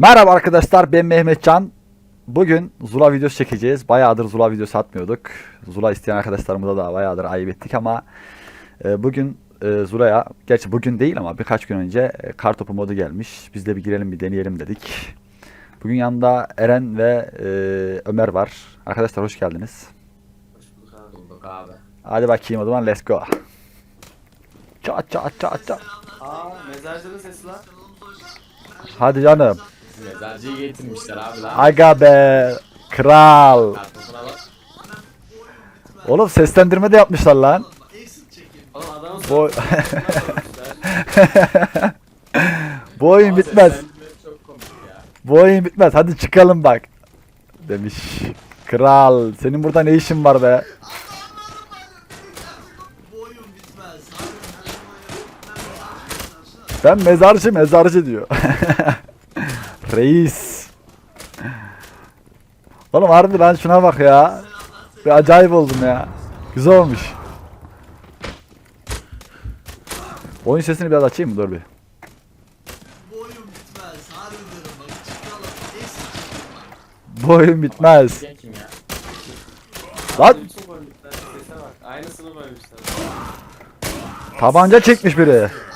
Merhaba arkadaşlar ben Mehmetcan. Bugün Zula videosu çekeceğiz. Bayağıdır Zula videosu atmıyorduk. Zula isteyen arkadaşlarımıza da bayağıdır ayıp ettik ama e, bugün e, Zula'ya, gerçi bugün değil ama birkaç gün önce e, kartopu modu gelmiş. Biz de bir girelim bir deneyelim dedik. Bugün yanında Eren ve e, Ömer var. Arkadaşlar hoş geldiniz. Hoş. Bulduk abi. Hadi bakayım o zaman let's go. Çat çat çat çat. Aa mezarcının sesi lan. Hadi canım. Mezarcıyı getirmişler abi lan. Aga be. Kral. Bak. Oğlum seslendirme de yapmışlar lan. Oğlum adamın Bu, oyun bitmez. Çok komik ya. Bu oyun bitmez. Hadi çıkalım bak. Demiş. Kral. Senin burada ne işin var be? Ben mezarcı mezarcı diyor. Reis. Oğlum harbi lan şuna bak ya. Bir acayip oldum ya. Güzel olmuş. Oyun sesini biraz açayım mı? Dur bir. Bu oyun bitmez. Harbi diyorum bak çıkalım.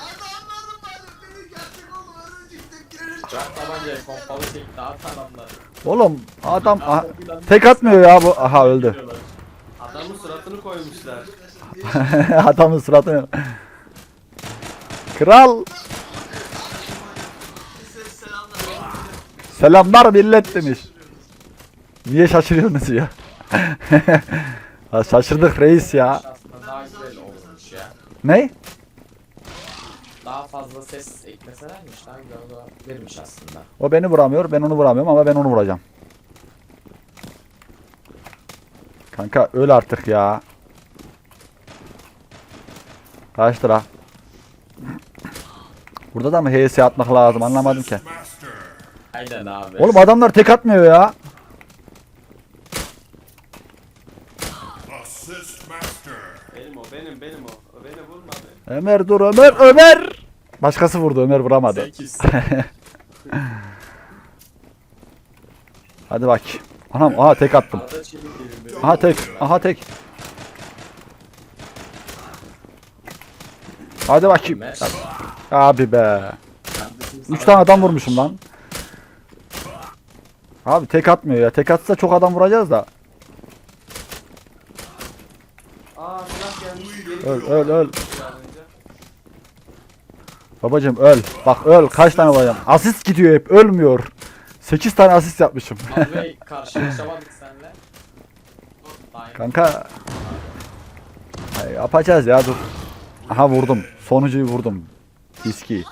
At. Oğlum adam aha, tek atmıyor ya bu. Aha öldü. Adamın suratını koymuşlar. Adamın suratını. Kral. Selamlar. Millet demiş. Niye şaşırıyorsunuz ya? Ha, Şaşırdık reis ya. Ne? Fazla ses ekleselermiş daha güzel olabilirmiş aslında. O beni vuramıyor, ben onu vuramıyorum ama ben onu vuracağım. Kanka öl artık ya. Kaç lira? Burada da mı HS atmak lazım anlamadım ki. Aynen abi. Oğlum adamlar tek atmıyor ya. Assist Master. Benim o benim benim o. O beni vurmadı. Ömer dur Ömer Ömer. Başkası vurdu Ömer vuramadı. 8. Hadi bak. Anam aha tek attım. Aha tek. Aha tek. Hadi bakayım. Ömer. Abi be. Kardeşim 3 sana- tane adam vurmuşum lan. Abi tek atmıyor ya. Tek atsa çok adam vuracağız da. Öl öl öl. Babacım öl. Bak öl. Kaç tane vuracağım. Asist gidiyor hep. Ölmüyor. 8 tane asist yapmışım. Abi karşılaşamadık. Daim. Kanka. Ay, yapacağız ya dur. Aha vurdum. Sonuncuyu vurdum. Mezarcı.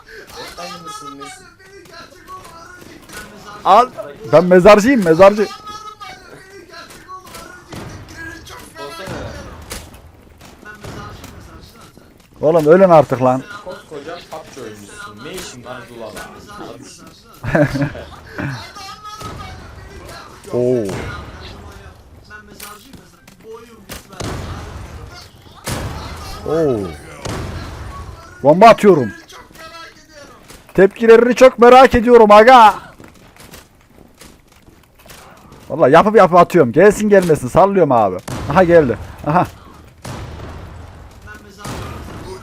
Al. Ben mezarcıyım mezarcı. Oğlum ölün artık lan. Bitmez. Harbi diyorum. Oo. Bomba atıyorum. Tepkilerini çok merak ediyorum aga. Valla yapıp yapıp atıyorum. Gelsin gelmesin sallıyorum abi. Aha geldi. Aha.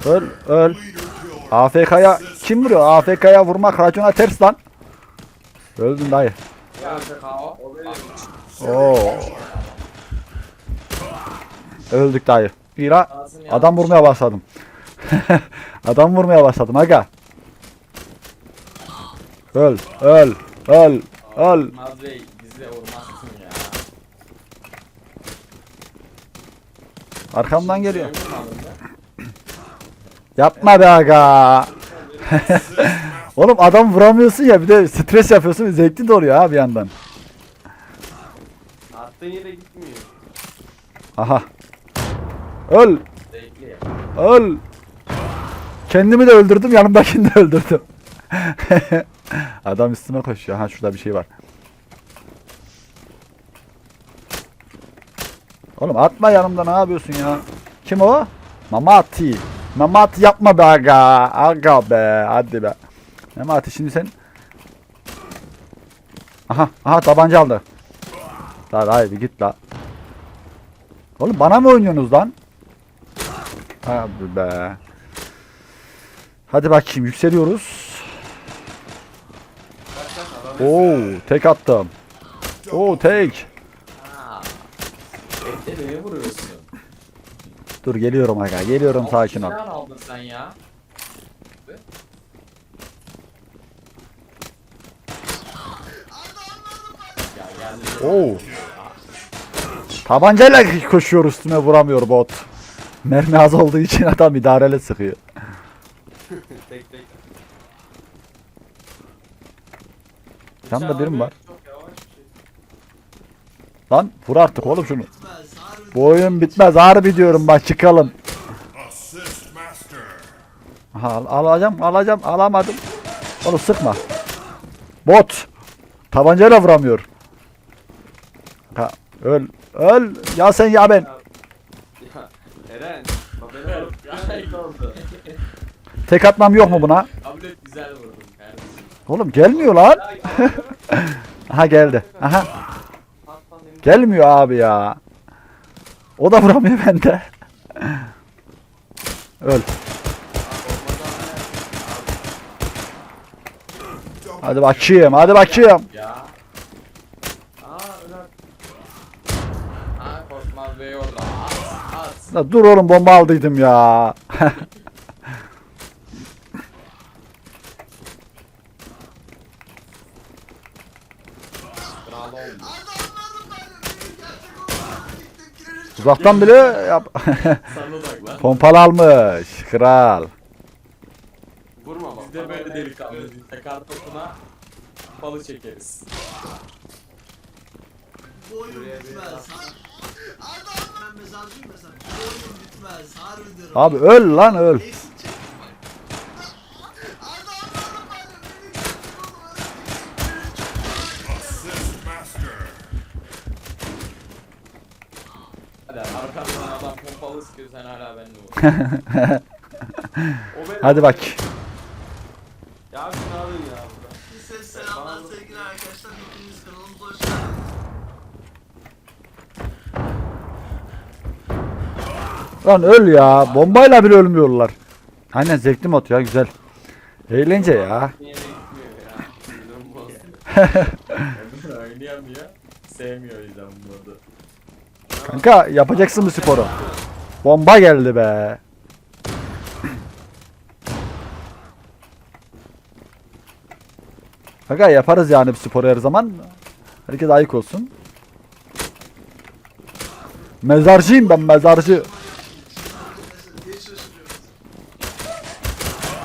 Öl öl. AFK'ya kim vuruyor? AFK'ya vurmak racona ters lan. Öldün dayı. Oo. Öldük dayı. Bira adam vurmaya başladım. adam vurmaya başladım aga. Öl öl öl öl. Mazrey bize vurmazsın ya. Arkamdan geliyor. Alındı. Yapma be aga. Oğlum adam vuramıyorsun ya bir de stres yapıyorsun zevkli de oluyor ha bir yandan. Attığın yere gitmiyor. Aha. Öl Zevkli ya. öl. Kendimi de öldürdüm yanımdakini de öldürdüm. adam üstüme koşuyor. Ha şurada bir şey var. Oğlum atma yanımda ne yapıyorsun ya? Kim o? Mamati. Mamati yapma be aga. Aga be. Hadi be. Memati şimdi sen Aha aha tabanca aldı. Lan hayır bir git la. Oğlum bana mı oynuyorsunuz lan? Hadi be. Hadi bakayım yükseliyoruz. Oo tek attım. Oo tek. Ha. Bekle beni vuruyorsun. Dur geliyorum aga geliyorum sakin ol. Aldın sen ya. Ya geldi. Oo. Tabancayla koşuyor üstüme vuramıyor bot. Mermi az olduğu için adam idareli sıkıyor. tek tek. Yanında birim var. Çok yavaş bir şey. Lan vur artık oğlum şunu. Bitmez. Bu oyun bitmez harbi diyorum bak çıkalım. Al- alacağım alacağım alamadım. Oğlum sıkma. Bot. Tabancayla vuramıyor. Ha, öl öl ya sen ya ben. Eren. Tek atmam yok mu buna? Oğlum gelmiyor lan. Aha geldi. Aha gelmiyor abi ya. O da vuramıyor bende. Öl. Hadi bakayım hadi bakayım. Ya. Aa Ömer. Aa Korkmaz Bey orada. At at. La dur oğlum bomba aldıydım ya. Bravo oldu. Adamlarım benim. Beni gerçek olmaları gittim. Girerim çok Uzaktan bile yap. Pompalı almış. Kral. Vurma bak. Biz de böyle delikanlıyız. Tekar topuna balı çekeriz. Bu oyun Buraya bir bitmez. ben mezarcıyım mesela. Bu oyun bitmez. Harbi diyorum. Abi öl lan öl. Exit çek. Adamlarım benim. Beni gerçek olmaları gittim. Girerim çok Assist Master. Hadi arkamdan adam pompalı sıkıyor sen hala benimle vur. O benim. Hadi bak. Ya abi şunu alın ya burada. Bir ses selamlar sevgili arkadaşlar. Hepiniz kanalımıza hoş geldiniz. Lan öl ya. Bombayla bile ölmüyorlar. Aynen zevkli mod ya güzel. Eğlence ya. Oynayamıyor. Sevmiyor o yüzden bu modu. Kanka yapacaksın bu sporu. Bomba geldi be. Kanka yaparız yani bu sporu her zaman. Herkes ayık olsun. Mezarcıyım ben mezarcı.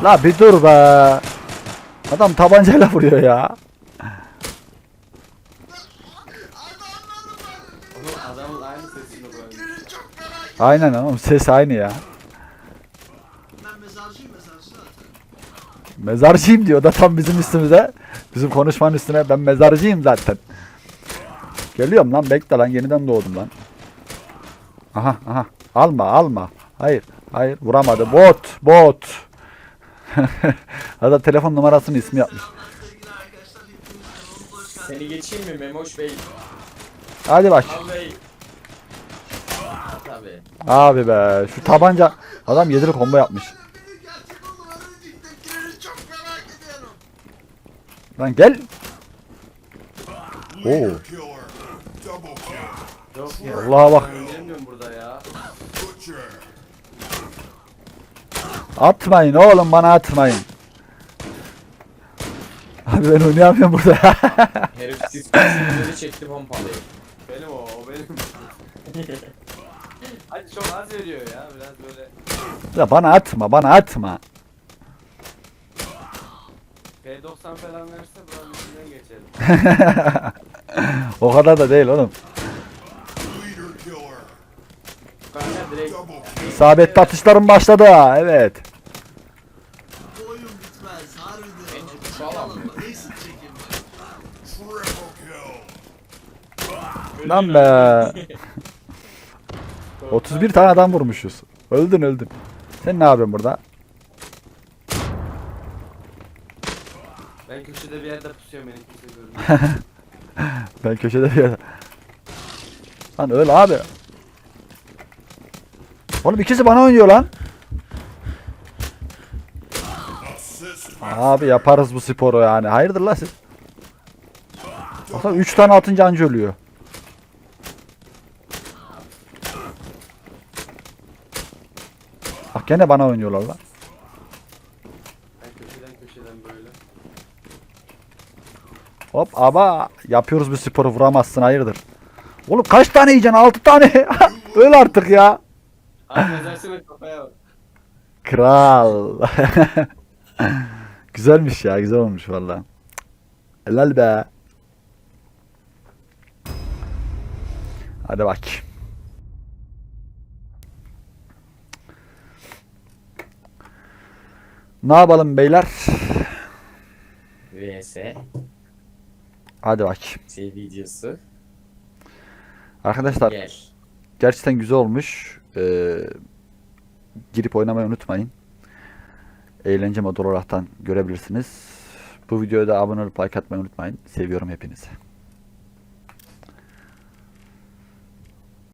La bir dur be. Adam tabancayla vuruyor ya. Aynen oğlum ses aynı ya. Ben mezarcıyım mezarcı zaten. Mezarcıyım diyor da tam bizim üstümüze. Bizim konuşmanın üstüne ben mezarcıyım zaten. Geliyorum lan bekle lan yeniden doğdum lan. Aha aha alma alma. Hayır hayır vuramadı bot bot. Hatta telefon numarasını ismi yapmış. Seni geçeyim mi Memoş Bey? Hadi bak. Al Bey. Tabii. Abi be şu tabanca adam yedili combo yapmış. Lan gel. Oo. Yok ya. Allah'a bak. Burada ya. Atmayın oğlum bana atmayın. Abi ben oynayamıyorum burada. Herif siz çekti pompalıyı. Benim o, o benim. Hadi çok az veriyor ya. Biraz böyle ya bana atma bana atma. P90 falan verse buranın içinden geçerim. o kadar da değil oğlum. Leader Killer. Kanka direkt Double kill. İsabetli atışlarım başladı. Evet. Bu oyun bitmez. Bence. Triple kill. Lan be. 31 tane adam vurmuşuz. Öldün öldün. Sen ne yapıyorsun burada? Ben köşede bir yerde pusuyorum beni kimse görmüyor. ben köşede bir yerde. Lan öyle abi. Oğlum ikisi bana oynuyor lan. Abi yaparız bu sporu yani. Hayırdır lan siz? Baksana 3 tane atınca anca ölüyor. Gene bana oynuyorlar lan. Köşeden köşeden böyle. Hop aba yapıyoruz bu sporu vuramazsın hayırdır. Oğlum kaç tane yiyeceksin? 6 tane. Öl artık ya. Kral. Güzelmiş ya güzel olmuş valla. Helal be. Hadi bak. Ne yapalım beyler? VS Hadi bak. şey videosu. Arkadaşlar Gel. gerçekten güzel olmuş. Ee, girip oynamayı unutmayın. Eğlence modu olaraktan görebilirsiniz. Bu videoya da abone olup like atmayı unutmayın. Seviyorum hepinizi.